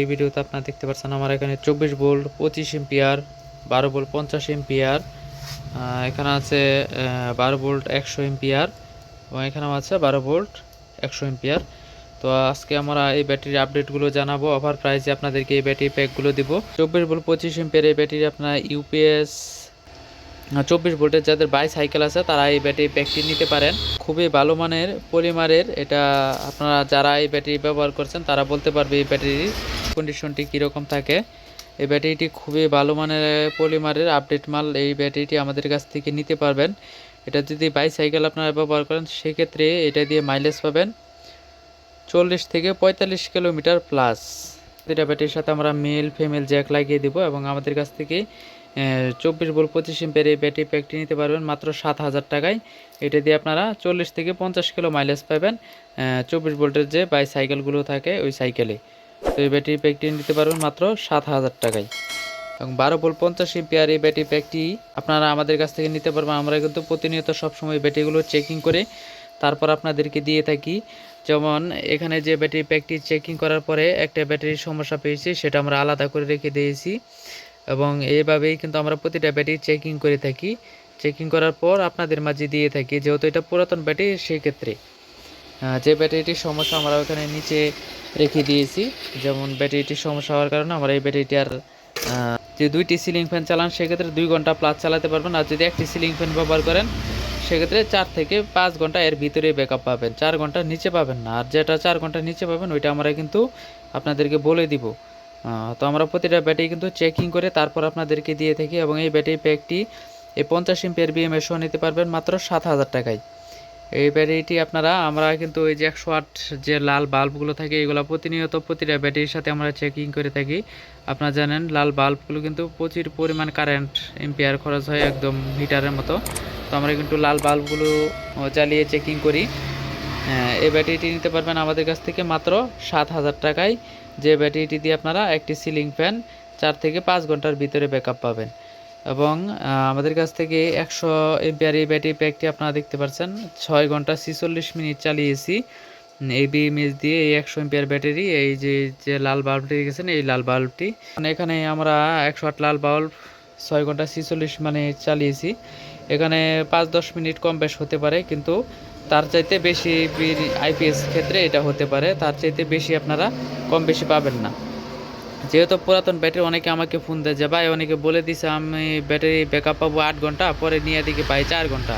এই ভিডিওতে আপনারা দেখতে পাচ্ছেন আমার এখানে চব্বিশ বোল্ট পঁচিশ এম্পিয়ার, বারো বোল্ট পঞ্চাশ এম্পিয়ার এখানে আছে বারো বোল্ট একশো এম্পিয়ার এবং এখানেও আছে বারো বোল্ট একশো এম্পিয়ার। তো আজকে আমরা এই ব্যাটারির আপডেটগুলো জানাব অফার প্রাইসে আপনাদেরকে এই ব্যাটারি প্যাকগুলো দিব। চব্বিশ বোল্ট পঁচিশ এম্পিয়ার এই ব্যাটারি আপনার ইউপিএস চব্বিশ ভোল্টের যাদের বাই সাইকেল আছে, তারা এই ব্যাটারি প্যাকটি নিতে পারেন। খুবই ভালো মানের পলিমারের এটা আপনারা যারা এই ব্যাটারি ব্যবহার করছেন, তারা বলতে পারবে এই ব্যাটারির কন্ডিশনটি কীরকম থাকে। এই ব্যাটারিটি খুবই ভালো মানের পলিমারের আপডেট মাল এই ব্যাটারিটি আমাদের কাছ থেকে নিতে পারবেন। এটা যদি বাই সাইকেল আপনারা ব্যবহার করেন, সেক্ষেত্রে এটা দিয়ে মাইলেজ পাবেন চল্লিশ থেকে পঁয়তাল্লিশ কিলোমিটার প্লাস এটা ব্যাটারির সাথে আমরা মেল ফিমেল জ্যাক লাগিয়ে দেবো এবং আমাদের কাছ থেকে চব্বিশ ভোল্ট পঁচিশ এম্পের এই ব্যাটারি প্যাকটি নিতে পারবেন মাত্র সাত হাজার টাকায়। এটা দিয়ে আপনারা চল্লিশ থেকে পঞ্চাশ কিলো মাইলেজ পাবেন। চব্বিশ ভোল্টের যে বাই সাইকেলগুলো থাকে ওই সাইকেলে তো এই ব্যাটারি প্যাকটি নিতে পারবেন মাত্র সাত হাজার টাকায়। এবং বারো ভোল্ট পঞ্চাশ এম্পিয়ার এই ব্যাটারি প্যাকটি আপনারা আমাদের কাছ থেকে নিতে পারবেন। আমরা কিন্তু প্রতিনিয়ত সবসময় ব্যাটারিগুলো চেকিং করে তারপর আপনাদেরকে দিয়ে থাকি। যেমন এখানে যে ব্যাটারি প্যাকটি চেকিং করার পরে একটা ব্যাটারির সমস্যা পেয়েছি, সেটা আমরা আলাদা করে রেখে দিয়েছি। এবং এইভাবেই কিন্তু আমরা প্রতিটা ব্যাটারি চেকিং করে থাকি। চেকিং করার পর আপনাদের মাঝে দিয়ে থাকি, যেহেতু এটা পুরাতন ব্যাটারি সেই ক্ষেত্রে। যে ব্যাটারিটির সমস্যা আমরা ওখানে নিচে রেখে দিয়েছি। যেমন ব্যাটারিটির সমস্যা হওয়ার কারণে আমরা এই ব্যাটারিটি আর যে দুইটি সিলিং ফ্যান চালান, সেক্ষেত্রে দুই ঘণ্টা প্লাস চালাতে পারবেন। আর যদি একটি সিলিং ফ্যান ব্যবহার করেন, সেক্ষেত্রে চার থেকে পাঁচ ঘণ্টা এর ভিতরে ব্যাকআপ পাবেন। চার ঘণ্টার নিচে পাবেন না। আর যেটা চার ঘণ্টার নিচে পাবেন, ওইটা আমরা কিন্তু আপনাদেরকে বলে দিব। তো আমরা প্রতিটা ব্যাটারি কিন্তু চেকিং করে তারপর আপনাদেরকে দিয়ে থাকি এবং এই ব্যাটারি প্যাকটি এই পঞ্চাশ এমপিয়ার বিএমএস সহ নিতে পারবেন মাত্র সাত হাজার টাকায়। এই ব্যাটারিটি আপনারা আমরা কিন্তু ওই যে একশো আট যে লাল বাল্বগুলো থাকে এগুলো প্রতিনিয়ত প্রতিটা ব্যাটারির সাথে আমরা চেকিং করে থাকি। আপনারা জানেন লাল বাল্বগুলো কিন্তু প্রচুর পরিমাণ কারেন্ট এম্পিয়ার খরচ হয় একদম হিটারের মতো। তো আমরা কিন্তু লাল বাল্বগুলো চালিয়ে চেকিং করি। হ্যাঁ, এই ব্যাটারিটি নিতে পারবেন আমাদের কাছ থেকে মাত্র সাত হাজার টাকায়। যে ব্যাটারিটি দিয়ে আপনারা একটি সিলিং ফ্যান চার থেকে পাঁচ ঘণ্টার ভিতরে ব্যাকআপ পাবেন। এবং আমাদের কাছ থেকে একশো এমপিআর এই ব্যাটারি প্যাকটি আপনারা দেখতে পাচ্ছেন ছয় ঘণ্টা ছিচল্লিশ মিনিট চালিয়েছি এই বিএমএস দিয়ে এই একশো এমপিআর ব্যাটারি এই যে যে লাল বাল্বটি দেখেছেন এই লাল বাল্বটি। মানে এখানে আমরা একশো আট লাল বাল্ব, ছয় ঘণ্টা ছিচল্লিশ মানে চালিয়েছি এখানে পাঁচ দশ মিনিট কম বেশ হতে পারে, কিন্তু তার চাইতে বেশি আইপিএস ক্ষেত্রে এটা হতে পারে। তার চাইতে বেশি আপনারা কম বেশি পাবেন না। যেহেতু পুরাতন ব্যাটারি, অনেকে আমাকে ফোন দেয় যে, ভাই, অনেকে বলে দিছে আমি ব্যাটারি ব্যাকআপ পাবো আট ঘণ্টা, পরে নিয়ে দিকে পাই চার ঘণ্টা।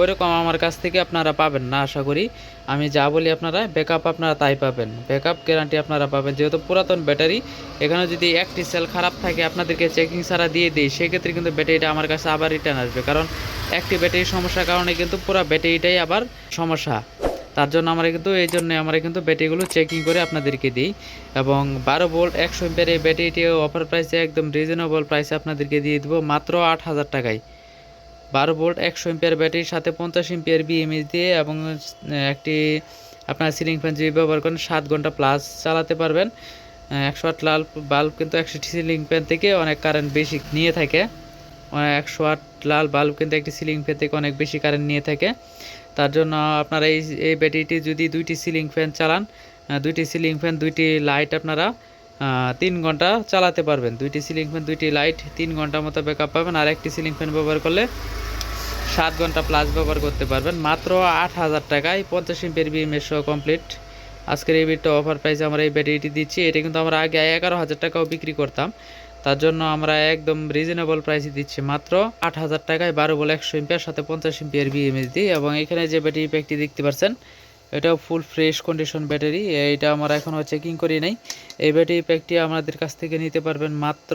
ওইরকম আমার কাছ থেকে আপনারা পাবেন না, আশা করি। আমি যা বলি আপনারা ব্যাকআপ আপনারা তাই পাবেন। ব্যাকআপ গ্যারান্টি আপনারা পাবেন। যেহেতু পুরাতন ব্যাটারি, এখানে যদি একটি সেল খারাপ থাকে, আপনাদেরকে চেকিং ছাড়া দিয়ে দিই, সেক্ষেত্রে কিন্তু ব্যাটারিটা আমার কাছে আবার রিটার্ন আসবে। কারণ একটি ব্যাটারির সমস্যার কারণে কিন্তু পুরো ব্যাটারিটাই আবার সমস্যা। তার জন্য আমরা কিন্তু, এই জন্য আমরা কিন্তু ব্যাটারিগুলো চেকিং করে আপনাদেরকে দিই। এবং বারো ভোল্ট একশো এম্পের এই ব্যাটারিটি অফার প্রাইসে একদম রিজনেবল প্রাইসে আপনাদেরকে দিয়ে দেবো মাত্র আট হাজার টাকায়। বারো ভোল্ট, একশো এম্পিয়ার ব্যাটারির সাথে পঞ্চাশ এম্পিয়ার বিএমএস দিয়ে এবং একটি আপনার সিলিং ফ্যান যদি ব্যবহার করেন, সাত ঘণ্টা প্লাস চালাতে পারবেন। একশো আট লাল বাল্ব কিন্তু একশো সিলিং ফ্যান থেকে অনেক কারেন্ট বেশি নিয়ে থাকে। একশো আট লাল বাল্ব কিন্তু একটি সিলিং ফ্যান থেকে অনেক বেশি কারেন্ট নিয়ে থাকে। তার জন্য আপনারা এই এই ব্যাটারিটি যদি দুইটি সিলিং ফ্যান চালান দুইটি সিলিং ফ্যান দুইটি লাইট আপনারা তিন ঘণ্টা চালাতে পারবেন। দুইটি সিলিং ফ্যান দুইটি লাইট তিন ঘণ্টার মতো ব্যাকআপ পাবেন। আর একটি সিলিং ফ্যান ব্যবহার করলে সাত ঘণ্টা প্লাস ব্যবহার করতে পারবেন। মাত্র আট হাজার টাকায় পঞ্চাশ এমপির বিএমএস সহ কমপ্লিট আজকের এই বিটটা অফার প্রাইসে আমরা এই ব্যাটারিটি দিচ্ছি। এটা কিন্তু আমরা আগে এগারো হাজার টাকাও বিক্রি করতাম। তার জন্য আমরা একদম রিজনেবল প্রাইসে দিচ্ছি। মাত্র আট হাজার টাকায় বারো বলে একশো এমপিয়ার সাথে পঞ্চাশ এমপিয়ার বিএমএস দিই। এবং এখানে যে ব্যাটারি প্যাকটি দেখতে পাচ্ছেন, এটাও ফুল ফ্রেশ কন্ডিশন ব্যাটারি এইটা আমরা এখনও চেকিং করি নাই। এই ব্যাটারি প্যাকটি আমাদের কাছ থেকে নিতে পারবেন মাত্র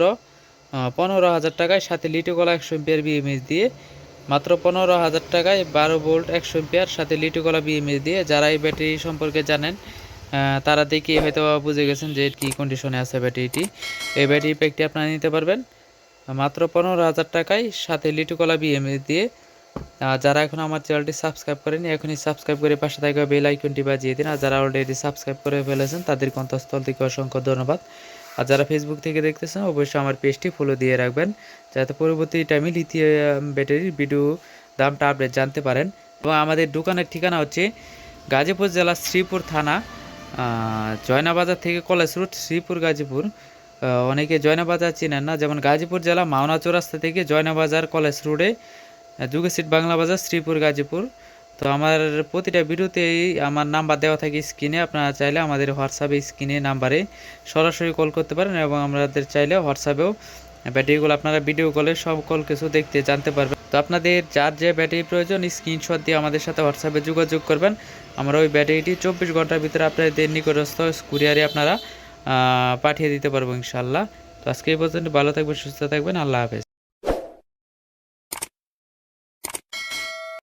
পনেরো হাজার টাকায় সাথে লিটোকলা একশো এমপিয়ার বিএমএস দিয়ে। মাত্র পনেরো হাজার টাকায় বারো ভোল্ট, একশো এমপিয়ার সাথে লিটোকলা বিএমএস দিয়ে যারা এই ব্যাটারি সম্পর্কে জানেন তারা দেখে হয়তো বুঝে গেছেন যে কী কন্ডিশনে আছে ব্যাটারিটি। এই ব্যাটারি প্যাকটি আপনারা নিতে পারবেন। মাত্র পনেরো হাজার টাকায় সাথে লিটুকলা বিএমএস দিয়ে যারা এখন আমার চ্যানেলটি সাবস্ক্রাইব করেনি এখনই সাবস্ক্রাইব করে পাশে থাকা বেল আইকনটি বাজিয়ে দিন। আর যারা অলরেডি সাবস্ক্রাইব করে ফেলেছেন, তাদের কন্তস্থল থেকে অসংখ্য ধন্যবাদ। আর যারা ফেসবুক থেকে দেখতেছেন, অবশ্যই আমার পেজটি ফলো দিয়ে রাখবেন, যাতে পরবর্তী টাইমে লিথিয়াম ব্যাটারির ভিডিও দামটা আপডেট জানতে পারেন। এবং আমাদের দোকানের ঠিকানা হচ্ছে গাজীপুর জেলা শ্রীপুর থানা জয়নাবাজার থেকে কলেজ রুট শ্রীপুর গাজীপুর। অনেকে জয়নাবাজার চিনেন না, যেমন গাজীপুর জেলা মাওনা চৌরাস্তা থেকে জয়নাবাজার কলেজ রোডে যুগে সিট বাংলা বাজার, শ্রীপুর গাজীপুর। তো আমার প্রতিটা ভিডিওতেই আমার নাম্বার দেওয়া থাকে স্ক্রিনে, আপনারা চাইলে আমাদের হোয়াটসঅ্যাপে স্ক্রিনে নাম্বারে সরাসরি কল করতে পারেন এবং আমাদের চাইলে হোয়াটসঅ্যাপেও ব্যাটারিগুলো আপনারা ভিডিও কলে সকল কিছু দেখতে জানতে পারবেন। তো আপনাদের যার যে ব্যাটারি প্রয়োজন, স্ক্রিনশট দিয়ে আমাদের সাথে হোয়াটসঅ্যাপে যোগাযোগ করবেন। আমরা ওই ব্যাটারিটি চব্বিশ ঘণ্টার ভিতরে আপনাদের নিকটস্থ কুরিয়ারে আপনারা পাঠিয়ে দিতে পারব ইনশাল্লাহ তো আজকে এই পর্যন্ত, ভালো থাকবেন, সুস্থ থাকবেন, আল্লাহ হাফেজ।